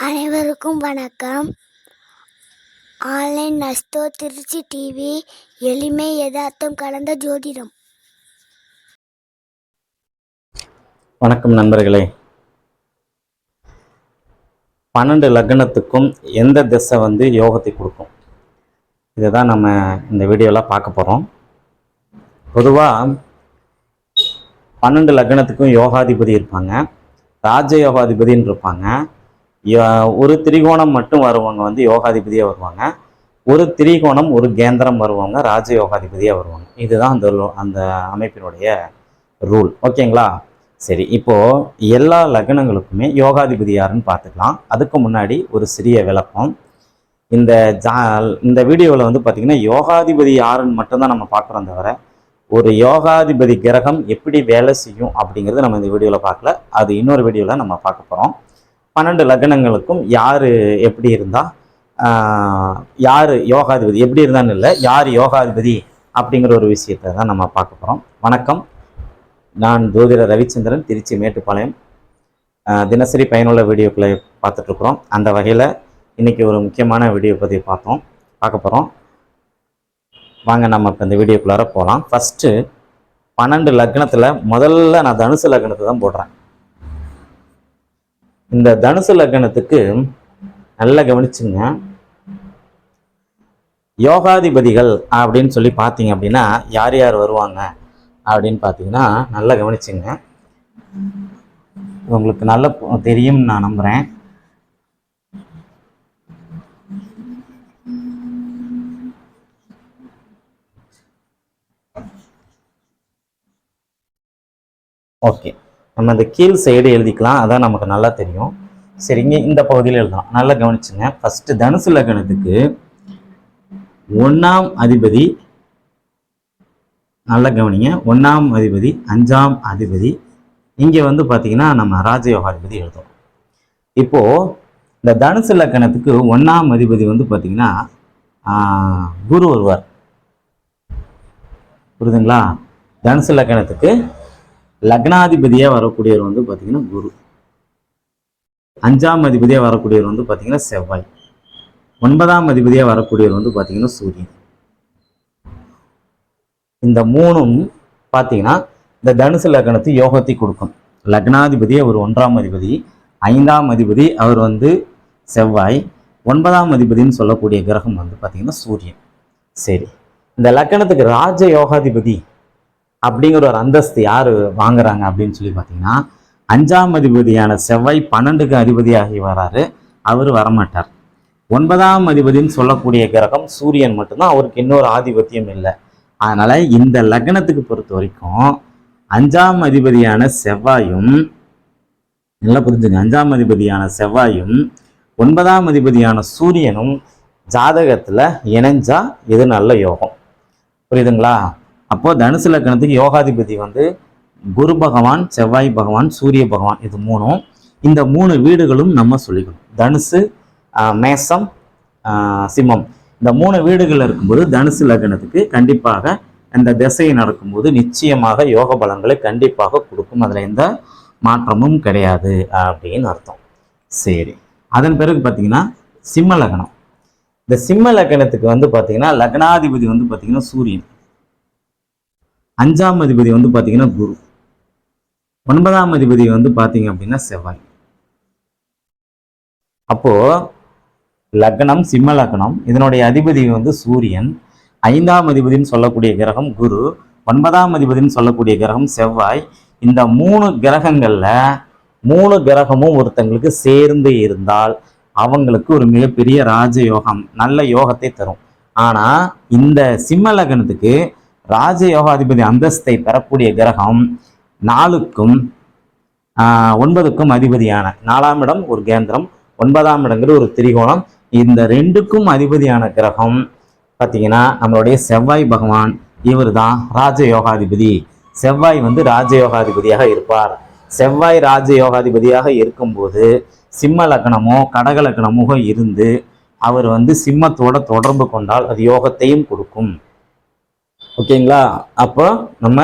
அனைவருக்கும் வணக்கம். Online நஸ்தோ Trichy TV எளிமை யதார்த்தம் கலந்த ஜோதிடம். வணக்கம் நண்பர்களே. பன்னெண்டு லக்னத்துக்கும் எந்த திசை வந்து யோகத்தை கொடுக்கும்? இதை தான் நம்ம இந்த வீடியோவில் பார்க்க போகிறோம் பொதுவாக பன்னெண்டு லக்னத்துக்கும் யோகாதிபதி இருப்பாங்க. ராஜ யோகாதிபதின்னு இருப்பாங்க. ஒரு திரிகோணம் மட்டும் வருவாங்க வந்து யோகாதிபதியாக வருவாங்க. ஒரு திரிகோணம் ஒரு கேந்திரம் வருவாங்க ராஜ யோகாதிபதியாக வருவாங்க. இதுதான் அந்த அந்த அமைப்பினுடைய ரூல். ஓகேங்களா? சரி இப்போது எல்லா லக்னங்களுக்குமே யோகாதிபதி யாருன்னு பார்த்துக்கலாம். அதுக்கு முன்னாடி ஒரு சிறிய விளக்கம். இந்த ஜா இந்த வீடியோவில் வந்து பார்த்திங்கன்னா யோகாதிபதி யாருன்னு மட்டும்தான் நம்ம பார்க்குறோம் தவிர ஒரு யோகாதிபதி கிரகம் எப்படி வேலை செய்யும் அப்படிங்கிறது நம்ம இந்த வீடியோவில் பார்க்கல. அது இன்னொரு வீடியோவில் நம்ம பார்க்க போகிறோம் பன்னெண்டு லக்னங்களுக்கும் யார் எப்படி இருந்தால் யார் யோகாதிபதி எப்படி இருந்தான்னு இல்லை யார் யோகாதிபதி அப்படிங்கிற ஒரு விஷயத்தை தான் நம்ம பார்க்க போகிறோம் வணக்கம். நான் ஜோதிடர் ரவிச்சந்திரன் திருச்சி மேட்டுப்பாளையம். தினசரி பயனுள்ள வீடியோக்களை பார்த்துட்ருக்குறோம். அந்த வகையில் இன்றைக்கி ஒரு முக்கியமான வீடியோ பற்றி பார்த்தோம் பார்க்க போகிறோம் வாங்க நம்ம இப்போ இந்த வீடியோக்குள்ளார போகலாம் ஃபஸ்ட்டு பன்னெண்டு லக்னத்தில் முதல்ல நான் தனுசு லக்னத்தை தான் போடுறேன். இந்த தனுசு லக்னத்துக்கு நல்லா கவனிச்சுங்க. யோகாதிபதிகள் அப்படின்னு சொல்லி பார்த்தீங்க அப்படின்னா யார் யார் வருவாங்க அப்படின்னு பார்த்தீங்கன்னா நல்லா கவனிச்சுங்க. உங்களுக்கு நல்ல தெரியும் நான் நம்புகிறேன் ஓகே. நம்ம இந்த கீழ் சைடு எழுதிக்கலாம். அதான் நமக்கு நல்லா தெரியும். சரிங்க இந்த பகுதியில் எழுதலாம். நல்லா கவனிச்சுங்க. ஃபஸ்ட்டு தனுசு லக்னத்துக்கு ஒன்றாம் அதிபதி நல்லா கவனிங்க. ஒன்றாம் அதிபதி அஞ்சாம் அதிபதி. இங்கே வந்து பார்த்தீங்கன்னா நம்ம ராஜயோகாதிபதி எழுதுறோம். இப்போது இந்த தனுசு லக்கணத்துக்கு ஒன்றாம் அதிபதி வந்து பார்த்தீங்கன்னா குரு வருவார். புரியுதுங்களா? தனுசு லக்கணத்துக்கு லக்னாதிபதியாக வரக்கூடியவர் வந்து பார்த்தீங்கன்னா குரு. அஞ்சாம் அதிபதியாக வரக்கூடியவர் வந்து பார்த்தீங்கன்னா செவ்வாய். ஒன்பதாம் அதிபதியாக வரக்கூடியவர் வந்து பார்த்தீங்கன்னா சூரியன். இந்த மூணும் பார்த்தீங்கன்னா இந்த தனுசு லக்னத்து யோகத்தை கொடுக்கும். லக்னாதிபதி அவர் ஒன்றாம் அதிபதி ஐந்தாம் அதிபதி அவர் வந்து செவ்வாய். ஒன்பதாம் அதிபதின்னு சொல்லக்கூடிய கிரகம் வந்து பார்த்தீங்கன்னா சூரியன். சரி இந்த லக்னத்துக்கு ராஜ யோகாதிபதி அப்படிங்கிற ஒரு அந்தஸ்து யார் வாங்குறாங்க அப்படின்னு சொல்லி பார்த்தீங்கன்னா அஞ்சாம் அதிபதியான செவ்வாய் பன்னெண்டுக்கு அதிபதியாகி வராரு. அவர் வரமாட்டார். ஒன்பதாம் அதிபதின்னு சொல்லக்கூடிய கிரகம் சூரியன் மட்டும்தான். அவருக்கு இன்னொரு ஆதிபத்தியம் இல்லை. அதனால் இந்த லக்னத்துக்கு பொறுத்த வரைக்கும் அஞ்சாம் அதிபதியான செவ்வாயும் நல்லா புரிஞ்சுங்க. அஞ்சாம் அதிபதியான செவ்வாயும் ஒன்பதாம் அதிபதியான சூரியனும் ஜாதகத்தில் இணைஞ்சா இது நல்ல யோகம். புரியுதுங்களா? அப்போ தனுசு லக்னத்துக்கு யோகாதிபதி வந்து குரு பகவான் செவ்வாய் பகவான் சூரிய பகவான் இது மூணும் இந்த மூணு வீடுகளும் நம்ம சொல்லிக்கணும். தனுசு மேசம் ஆஹ், சிம்மம். இந்த மூணு வீடுகள் இருக்கும்போது தனுசு லக்னத்துக்கு கண்டிப்பாக அந்த திசை நடக்கும்போது நிச்சயமாக யோக பலன்களை கண்டிப்பாக கொடுக்கும். அதில் எந்த மாற்றமும் கிடையாது அப்படின்னு அர்த்தம். சரி. அதன் பிறகு பார்த்தீங்கன்னா சிம்ம லக்னம் இந்த சிம்ம லக்னத்துக்கு வந்து பார்த்தீங்கன்னா லக்னாதிபதி வந்து பார்த்தீங்கன்னா சூரியன். அஞ்சாம் அதிபதி வந்து பார்த்தீங்கன்னா குரு. ஒன்பதாம் அதிபதி வந்து பார்த்தீங்க அப்படின்னா செவ்வாய். அப்போ லக்னம் சிம்ம லக்னம் இதனுடைய அதிபதி வந்து சூரியன். ஐந்தாம் அதிபதின்னு சொல்லக்கூடிய கிரகம் குரு. ஒன்பதாம் அதிபதின்னு சொல்லக்கூடிய கிரகம் செவ்வாய். இந்த மூணு கிரகங்களில் மூணு கிரகமும் ஒருத்தங்களுக்கு சேர்ந்து இருந்தால் அவங்களுக்கு ஒரு மிகப்பெரிய ராஜயோகம் நல்ல யோகத்தை தரும். ஆனால் இந்த சிம்ம லக்னத்துக்கு ராஜ யோகாதிபதி அந்தஸ்தை பெறக்கூடிய கிரகம் நாலுக்கும் ஒன்பதுக்கும் அதிபதியான நாலாம் இடம் ஒரு கேந்திரம் ஒன்பதாம் இடங்கிற ஒரு திரிகோணம். இந்த ரெண்டுக்கும் அதிபதியான கிரகம் பார்த்தீங்கன்னா நம்மளுடைய செவ்வாய் பகவான். இவர் தான் ராஜயோகாதிபதி. செவ்வாய் வந்து ராஜயோகாதிபதியாக இருப்பார். செவ்வாய் ராஜயோகாதிபதியாக இருக்கும்போது சிம்ம லக்னமோ கடக லக்னமோ இருந்து அவர் வந்து சிம்மத்தோட தொடர்பு கொண்டால் அது யோகத்தையும் கொடுக்கும். ஓகேங்களா? அப்போ நம்ம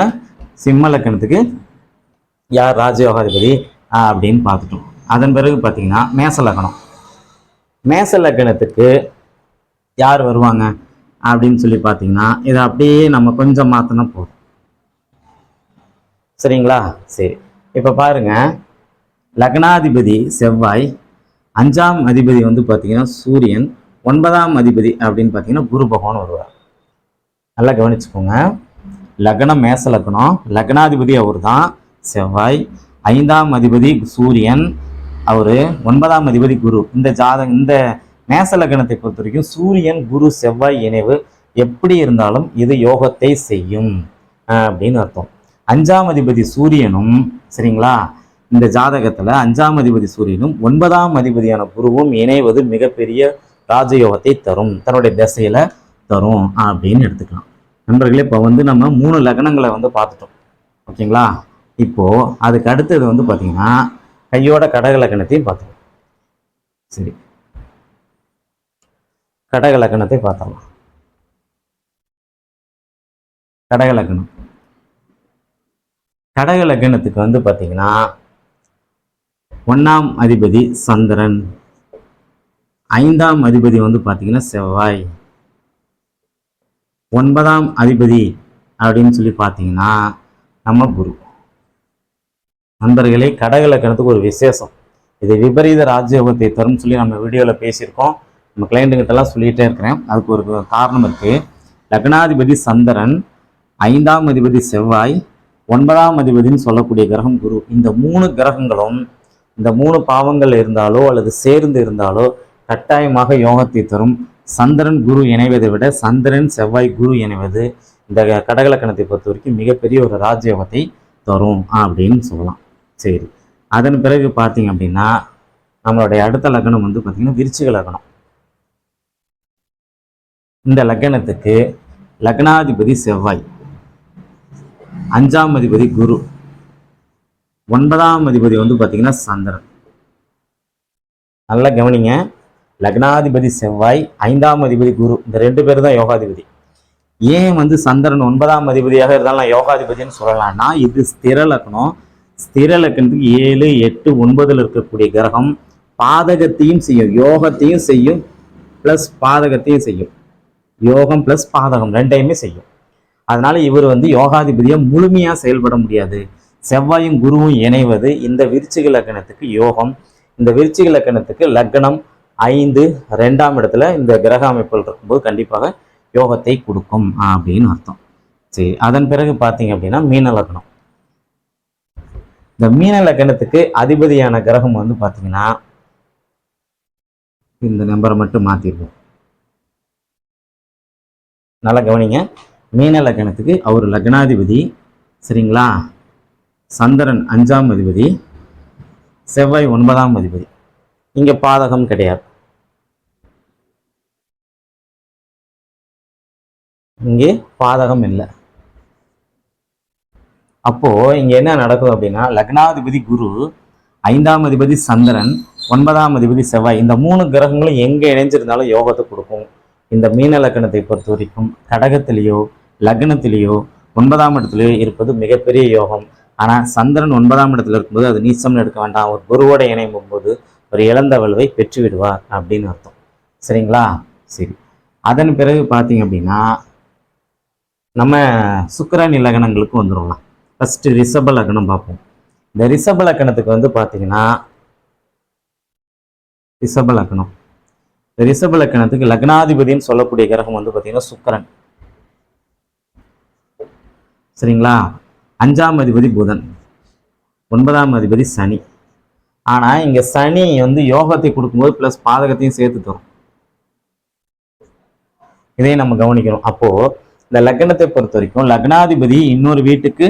சிம்ம லக்கணத்துக்கு யார் ராஜயோகாதிபதி? அப்படின்னு பார்த்துட்டோம். அதன் பிறகு பார்த்தீங்கன்னா மேச லக்கணம். மேச லக்கணத்துக்கு யார் வருவாங்க? அப்படின்னு சொல்லி பார்த்தீங்கன்னா இதை அப்படியே நம்ம கொஞ்சம் மாற்றினா போதும். சரிங்களா? சரி. இப்போ பாருங்க. லக்னாதிபதி செவ்வாய் அஞ்சாம் அதிபதி வந்து பார்த்தீங்கன்னா சூரியன் ஒன்பதாம் அதிபதி அப்படின்னு பார்த்தீங்கன்னா குரு பகவான் வருவார். நல்லா கவனிச்சுக்கோங்க. லக்னம் மேச லக்னம் லக்னாதிபதி அவர் தான் செவ்வாய். ஐந்தாம் அதிபதி சூரியன். அவர் ஒன்பதாம் அதிபதி குரு. இந்த ஜாதகம் இந்த மேச லக்னத்தை பொறுத்த வரைக்கும் சூரியன் குரு செவ்வாய் இணைவு எப்படி இருந்தாலும் இது யோகத்தை செய்யும். அப்படின்னு அர்த்தம். அஞ்சாம் அதிபதி சூரியனும் சரிங்களா? இந்த ஜாதகத்தில் அஞ்சாம் அதிபதி சூரியனும் ஒன்பதாம் அதிபதியான குருவும் இணைவது மிகப்பெரிய ராஜயோகத்தை தரும். தன்னுடைய திசையில தரும் அப்படின்னு எடுத்துக்கலாம். நண்பர்களே இப்போ வந்து நம்ம மூணு லக்னங்களை வந்து பார்த்துட்டோம். ஓகேங்களா? இப்போ அதுக்கு அடுத்தது வந்து பார்த்தீங்கன்னா கையோட கடக லக்னத்தையும் பார்த்துக்கலாம். சரி. கடக லக்னத்தை பார்த்தலாம் கடக லக்னம். கடக லக்னத்துக்கு வந்து பார்த்தீங்கன்னா ஒன்றாம் அதிபதி சந்திரன் ஐந்தாம் அதிபதி வந்து பார்த்தீங்கன்னா செவ்வாய். ஒன்பதாம் அதிபதி அப்படின்னு சொல்லி பார்த்தீங்கன்னா நம்ம குரு. நண்பர்களே கடகலக்கணத்துக்கு ஒரு விசேஷம். இது விபரீத ராஜயோகத்தை தரும் சொல்லி நம்ம வீடியோவில் பேசியிருக்கோம். நம்ம கிளைண்ட்டுகிட்டலாம் சொல்லிகிட்டே இருக்கிறேன். அதுக்கு ஒரு காரணம் இருக்குது லக்னாதிபதி சந்திரன் ஐந்தாம் அதிபதி செவ்வாய் ஒன்பதாம் அதிபதின்னு சொல்லக்கூடிய கிரகம் குரு. இந்த மூணு கிரகங்களும் இந்த மூணு பாவங்கள் இருந்தாலோ அல்லது சேர்ந்து இருந்தாலோ கட்டாயமாக யோகத்தை தரும். சந்திரன் குரு இணைவதை விட சந்திரன் செவ்வாய் குரு இணைவது இந்த கடகலக்கணத்தை பொறுத்த வரைக்கும் மிகப்பெரிய ஒரு ராஜயோகத்தை தரும் அப்படின்னு சொல்லலாம். சரி அதன் பிறகு பார்த்தீங்க அப்படின்னா நம்மளுடைய அடுத்த லக்னம் வந்து பார்த்தீங்கன்னா விருச்சிக லக்னம் இந்த லக்னத்துக்கு லக்னாதிபதி செவ்வாய் அஞ்சாம் அதிபதி குரு ஒன்பதாம் அதிபதி வந்து பார்த்தீங்கன்னா சந்திரன். நல்லா கவனிங்க. லக்னாதிபதி செவ்வாய் ஐந்தாம் அதிபதி குரு இந்த ரெண்டு பேர் தான் யோகாதிபதி. ஏன் வந்து சந்திரன் ஒன்பதாம் அதிபதியாக இருந்தாலும் நான் யோகாதிபதின்னு சொல்லலாம்னா இது ஸ்திர லக்னம். ஸ்திர லக்னத்துக்கு ஏழு எட்டு ஒன்பதில் இருக்கக்கூடிய கிரகம் பாதகத்தையும் செய்யும் யோகத்தையும் செய்யும் ப்ளஸ் பாதகத்தையும் செய்யும். யோகம் ப்ளஸ் பாதகம் ரெண்டையுமே செய்யும். அதனால இவர் வந்து யோகாதிபதியாக முழுமையாக செயல்பட முடியாது. செவ்வாயும் குருவும் இணைவது இந்த விருச்சிக லக்கணத்துக்கு யோகம். இந்த விருச்சிக லக்கணத்துக்கு லக்னம் ஐந்து ரெண்டாம் இடத்துல இந்த கிரக அமைப்புகள் இருக்கும்போது கண்டிப்பாக யோகத்தை கொடுக்கும் அப்படின்னு அர்த்தம். சரி அதன் பிறகு பார்த்தீங்க அப்படின்னா மீன லக்னம் இந்த மீன லக்னத்துக்கு அதிபதியான கிரகம் வந்து பார்த்தீங்கன்னா இந்த நம்பரை மட்டும் மாற்றிடுவோம் நல்லா கவனிங்க. மீன லக்னத்துக்கு அவர் லக்னாதிபதி சரிங்களா? சந்திரன் அஞ்சாம் அதிபதி செவ்வாய் ஒன்பதாம் அதிபதி. இங்க பாதகம் கிடையாது. இங்கே பாதகம் இல்லை. அப்போ இங்க என்ன நடக்கும் அப்படின்னா லக்னாதிபதி குரு ஐந்தாம் அதிபதி சந்திரன் ஒன்பதாம் அதிபதி செவ்வாய் இந்த மூணு கிரகங்களும் எங்க இணைஞ்சிருந்தாலும் யோகத்தை கொடுக்கும். இந்த மீன லக்கணத்தை பொறுத்த வரைக்கும் கடகத்திலேயோ லக்னத்திலேயோ ஒன்பதாம் இடத்துலயோ இருப்பது மிகப்பெரிய யோகம். ஆனா சந்திரன் ஒன்பதாம் இடத்துல இருக்கும்போது அது நீச்சம்னு எடுக்க வேண்டாம். ஒரு குருவோட இணையும் போது ஒரு இழந்த வலுவை பெற்று விடுவார் அப்படின்னு அர்த்தம். சரிங்களா? சரி. அதன் பிறகு பார்த்தீங்க அப்படின்னா நம்ம சுக்கிரனி லக்னங்களுக்கு வந்துடலாம் ஃபஸ்ட்டு ரிஷப லக்னம் பார்ப்போம். இந்த ரிஷப லக்னத்துக்கு வந்து பார்த்தீங்கன்னா ரிஷப லக்னம். இந்த ரிஷப லக்னத்துக்கு லக்னாதிபதின்னு சொல்லக்கூடிய கிரகம் வந்து பார்த்தீங்கன்னா சுக்கிரன். சரிங்களா? அஞ்சாம் அதிபதி புதன். ஒன்பதாம் அதிபதி சனி. ஆனா இங்க சனி வந்து யோகத்தை கொடுக்கும்போது ப்ளஸ் பாதகத்தையும் சேர்த்து தரும். இதையும் நம்ம கவனிக்கணும். அப்போ இந்த லக்னத்தை பொறுத்த வரைக்கும் லக்னாதிபதி இன்னொரு வீட்டுக்கு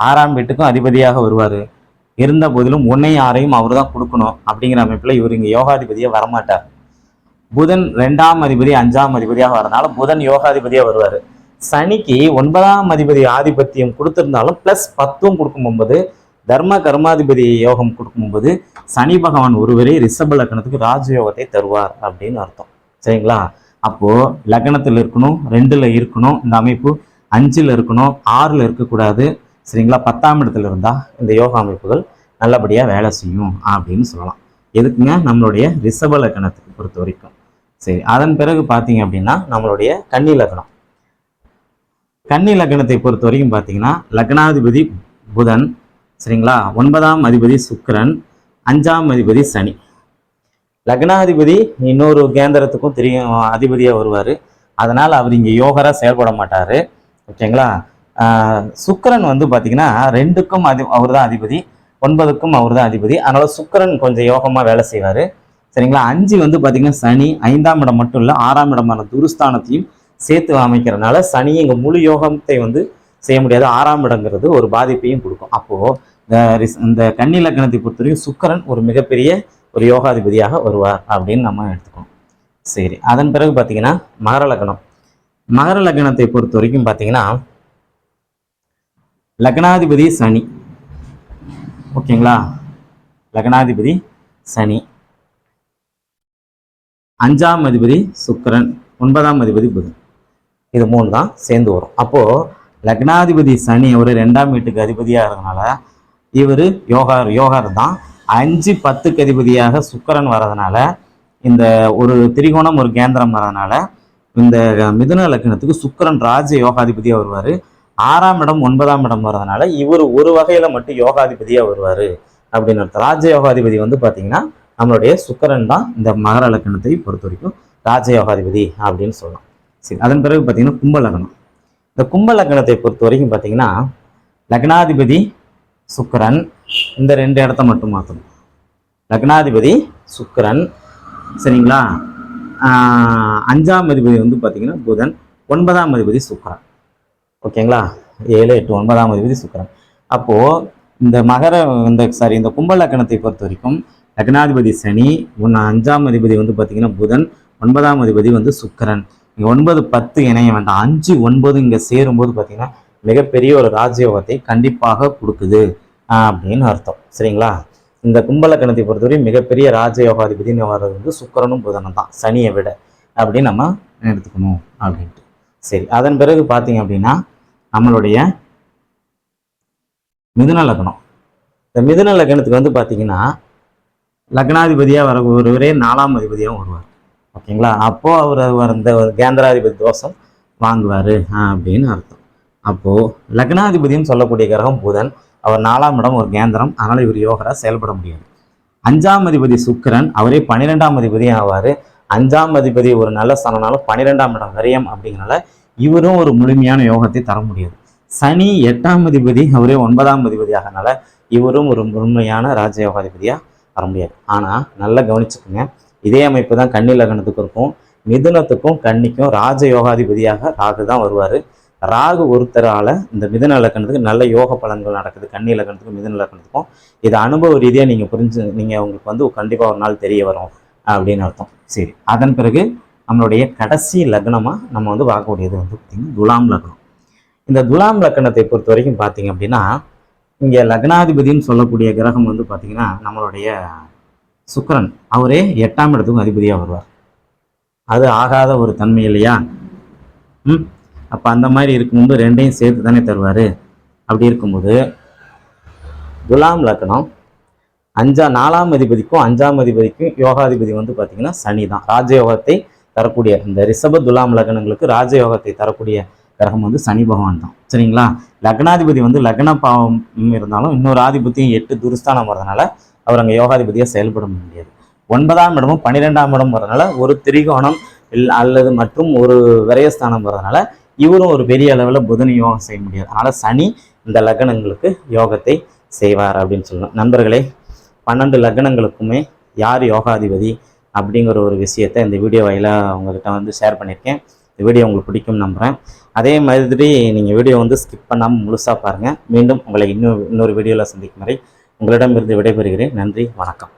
ஆறாம் வீட்டுக்கும் அதிபதியாக வருவார். இருந்த போதிலும் ஒன்னையும் ஆறையும் அவர் தான் கொடுக்கணும் அப்படிங்கிற அமைப்பில் இவர் இங்கே யோகாதிபதியாக வரமாட்டார். புதன் ரெண்டாம் அதிபதி அஞ்சாம் அதிபதியாக வரனால புதன் யோகாதிபதியாக வருவார். சனிக்கு ஒன்பதாம் அதிபதி ஆதிபத்தியம் கொடுத்திருந்தாலும் ப்ளஸ் பத்தும் கொடுக்கும்போது தர்ம கர்மாதிபதி யோகம் கொடுக்கும்போது சனி பகவான் ஒருவரே ரிஷப லக்னத்துக்கு ராஜயோகத்தை தருவார் அப்படின்னு அர்த்தம். சரிங்களா? அப்போது லக்னத்தில் இருக்கணும் ரெண்டில் இருக்கணும் இந்த அமைப்பு அஞ்சில் இருக்கணும் ஆறில் இருக்கக்கூடாது. சரிங்களா? பத்தாம் இடத்துல இருந்தால் இந்த யோகா அமைப்புகள் நல்லபடியாக வேலை செய்யும் அப்படின்னு சொல்லலாம். எதுக்குங்க? நம்மளுடைய ரிஷப லக்கணத்துக்கு பொறுத்த வரைக்கும். சரி அதன் பிறகு பார்த்தீங்க அப்படின்னா நம்மளுடைய கன்னி லக்னம். கன்னி லக்னத்தை பொறுத்த வரைக்கும் பார்த்தீங்கன்னா லக்னாதிபதி புதன் சரிங்களா? ஒன்பதாம் அதிபதி சுக்கரன் அஞ்சாம் அதிபதி சனி. லக்னாதிபதி இன்னொரு கேந்திரத்துக்கும் தெரியும் அதிபதியாக வருவார். அதனால் அவர் இங்கே யோகராக செயல்பட மாட்டார். ஓகேங்களா? சுக்கரன் வந்து பார்த்தீங்கன்னா ரெண்டுக்கும் அதி அவர் தான் அதிபதி. ஒன்பதுக்கும் அவர் தான் அதிபதி. அதனால் சுக்கரன் கொஞ்சம் யோகமாக வேலை செய்வார். சரிங்களா? அஞ்சு வந்து பார்த்தீங்கன்னா சனி. ஐந்தாம் இடம் மட்டும் இல்லை ஆறாம் இடமான துருஸ்தானத்தையும் சேர்த்து அமைக்கிறனால சனி இங்கே முழு யோகத்தை வந்து செய்ய முடியாது. ஆறாம் இடங்கிறது ஒரு பாதிப்பையும் கொடுக்கும். அப்போது இந்த இந்த கன்னி லக்னத்தை பொறுத்தவரைக்கும் சுக்கரன் ஒரு மிகப்பெரிய ஒரு யோகாதிபதியாக வருவார் அப்படின்னு நம்ம எடுத்துக்கணும். சரி அதன் பிறகு பார்த்தீங்கன்னா மகர லக்னம். மகர லக்னத்தை பொறுத்த வரைக்கும் பார்த்தீங்கன்னா லக்னாதிபதி சனி. ஓகேங்களா? லக்னாதிபதி சனி. அஞ்சாம் அதிபதி சுக்கரன் ஒன்பதாம் அதிபதி புதன். இது மூணு தான் சேர்ந்து வரும். அப்போ லக்னாதிபதி சனி ஒரு ரெண்டாம் வீட்டுக்கு அதிபதியாக இருக்கிறதுனால இவர் யோகா யோகார் தான் அஞ்சு பத்துக்கு அதிபதியாக சுக்கரன் வர்றதுனால இந்த ஒரு திரிகோணம் ஒரு கேந்திரம் வர்றதுனால இந்த மிதுன லக்னத்துக்கு சுக்கரன் ராஜ யோகாதிபதியாக வருவார். ஆறாம் இடம் ஒன்பதாம் இடம் வர்றதுனால இவர் ஒரு வகையில் மட்டும் யோகாதிபதியாக வருவார். அப்படின்னு அர்த்தம். ராஜ யோகாதிபதி வந்து பார்த்தீங்கன்னா நம்மளுடைய சுக்கரன் தான் இந்த மகர லக்னத்தை பொறுத்த வரைக்கும் ராஜ யோகாதிபதி அப்படின்னு சொல்லலாம். சரி அதன் பிறகு பார்த்தீங்கன்னா கும்ப லக்னம். இந்த கும்ப லக்னத்தை பொறுத்த வரைக்கும் பார்த்தீங்கன்னா லக்னாதிபதி சுக்கரன். இந்த ரெண்டு இடத்த மட்டும் மாற்றணும் லக்னாதிபதி சுக்கிரன். சரிங்களா? அஞ்சாம் அதிபதி வந்து பார்த்தீங்கன்னா புதன். ஒன்பதாம் அதிபதி சுக்கரன். ஓகேங்களா? ஏழு எட்டு ஒன்பதாம் அதிபதி சுக்கரன். அப்போது இந்த மகர இந்த சாரி இந்த கும்ப லக்கணத்தை பொறுத்த வரைக்கும் லக்னாதிபதி சனி ஒன்று அஞ்சாம் அதிபதி வந்து பார்த்தீங்கன்னா புதன் ஒன்பதாம் அதிபதி வந்து சுக்கரன். இங்கே ஒன்பது பத்து இணைய வேண்டாம். அஞ்சு ஒன்பது இங்கே சேரும்போது பார்த்திங்கன்னா மிகப்பெரிய ஒரு ராஜயோகத்தை கண்டிப்பாக கொடுக்குது அப்படின்னு அர்த்தம். சரிங்களா? இந்த கும்பலக்கணத்தை பொறுத்தவரை மிகப்பெரிய ராஜயோகாதிபதினு வர்றது வந்து சுக்கரனும் புதனும் தான் சனியை விட அப்படின்னு நம்ம எடுத்துக்கணும் அப்படின்ட்டு. சரி அதன் பிறகு பார்த்தீங்க அப்படின்னா நம்மளுடைய மிதுன லக்னம். இந்த மிதுன லக்னத்துக்கு வந்து பார்த்தீங்கன்னா லக்னாதிபதியாக வர ஒருவரே நாலாம் அதிபதியாகவும் வருவார். ஓகேங்களா? அப்போது அவர் அவர் ஒரு கேந்திராதிபதி தோஷம் வாங்குவார் அப்படின்னு அர்த்தம். அப்போது லக்னாதிபதினு சொல்லக்கூடிய கிரகம் புதன் அவர் நாலாம் இடம் ஒரு கேந்திரம் அதனால் இவர் யோகரா செயல்பட முடியாது. அஞ்சாம் அதிபதி சுக்கிரன் அவரே பன்னிரெண்டாம் அதிபதி ஆவார். அஞ்சாம் அதிபதி ஒரு நல்ல ஸ்தானம்னாலும் பன்னிரெண்டாம் இடம் விரயம் அப்படிங்கிறனால இவரும் ஒரு முழுமையான யோகத்தை தர முடியாது. சனி எட்டாம் அதிபதி அவரே ஒன்பதாம் அதிபதியாகனால இவரும் ஒரு முழுமையான ராஜயோகாதிபதியாக வர முடியாது. ஆனால் நல்லா கவனிச்சுக்கோங்க. இதே அமைப்பு தான் கன்னி லக்னத்துக்கு இருக்கும். மிதுனத்துக்கும் கன்னிக்கும் ராஜ யோகாதிபதியாக ராகு தான் வருவார். ராகு ஒருத்தரால் இந்த மிதன இலக்கணத்துக்கு நல்ல யோக பலன்கள் நடக்குது கண்ணி இலக்கணத்துக்கும் மிதன இலக்கணத்துக்கும் இது அனுபவ ரீதியாக நீங்கள் புரிஞ்சு நீங்கள் உங்களுக்கு வந்து கண்டிப்பாக ஒரு நாள் தெரிய வரும் அப்படின்னு அர்த்தம். சரி அதன் பிறகு நம்மளுடைய கடைசி லக்னமாக நம்ம வந்து பார்க்கக்கூடியது வந்து பார்த்திங்கன்னா துலாம் லக்னம். இந்த துலாம் லக்னத்தை பொறுத்த வரைக்கும் பார்த்தீங்க அப்படின்னா இங்கே லக்னாதிபதின்னு சொல்லக்கூடிய கிரகம் வந்து பார்த்திங்கன்னா நம்மளுடைய சுக்கரன். அவரே எட்டாம் இடத்துக்கும் அதிபதியாக வருவார். அது ஆகாத ஒரு தன்மை இல்லையா? ம்? அப்போ அந்த மாதிரி இருக்கும்போது ரெண்டையும் சேர்த்து தானே தருவார்? அப்படி இருக்கும்போது துலாம் லக்னம் அஞ்சா நாலாம் அதிபதிக்கும் அஞ்சாம் அதிபதிக்கும் யோகாதிபதி வந்து பார்த்தீங்கன்னா சனி தான். ராஜயோகத்தை தரக்கூடிய இந்த ரிஷப துலாம் லக்னங்களுக்கு ராஜயோகத்தை தரக்கூடிய கிரகம் வந்து சனி பகவான் தான். சரிங்களா? லக்னாதிபதி வந்து லக்ன பாவம் இருந்தாலும் இன்னொரு ஆதிபத்தியம் எட்டு துருஸ்தானம் வரதுனால அவர் அங்கே யோகாதிபதியாக செயல்பட முடியாது. ஒன்பதாம் இடமும் பன்னிரெண்டாம் இடம் வரதுனால ஒரு திரிகோணம் இல் அல்லது மற்றும் ஒரு விரயஸ்தானம் வரதுனால இவரும் ஒரு பெரிய அளவில் புதன் யோகம் செய்ய முடியாது. அதனால் சனி இந்த லக்னங்களுக்கு யோகத்தை செய்வார் அப்படின்னு சொல்லலாம் நண்பர்களே பன்னெண்டு லக்னங்களுக்குமே யார் யோகாதிபதி அப்படிங்கிற ஒரு விஷயத்தை இந்த வீடியோ வாயிலாக உங்கள்கிட்ட வந்து ஷேர் பண்ணியிருக்கேன். இந்த வீடியோ உங்களுக்கு பிடிக்கும் நம்புகிறேன் அதே மாதிரி நீங்கள் வீடியோ வந்து ஸ்கிப் பண்ணாமல் முழுசாக பாருங்கள் மீண்டும் உங்களை இன்னும் இன்னொரு வீடியோவில் சந்திக்கும் வரை உங்களிடமிருந்து விடைபெறுகிறேன். நன்றி வணக்கம்.